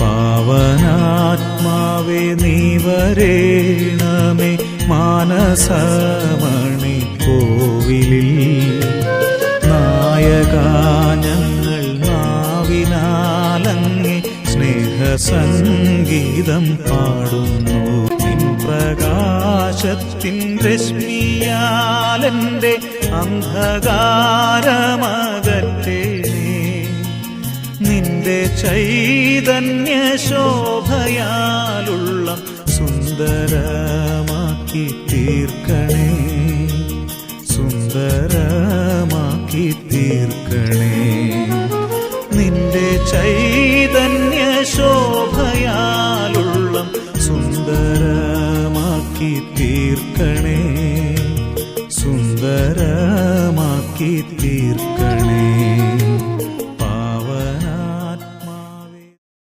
പാവനാത്മാവേ നീ വരേണമേ മാനസമണി കോവിലിൽ. നായകാനങ്ങൾ നാവിനാലങ്ങി സ്നേഹസംഗീതം പാടുന്നു. പ്രകാശത്തിൻ രശ്മിയാലന്റെ അന്ധകാരമകറ്റേനേ നിന്റെ ചൈതന്യ ശോഭയാലുള്ള സുന്ദരമാക്കി തീർക്കണേ. സുന്ദരമാക്കി തീർക്കണേ. നിന്റെ ചൈതന്യ ശോഭയാലുള്ള സുന്ദരമാക്കി തീർക്കണേ. സുന്ദരമാക്കി തീർക്കണേ.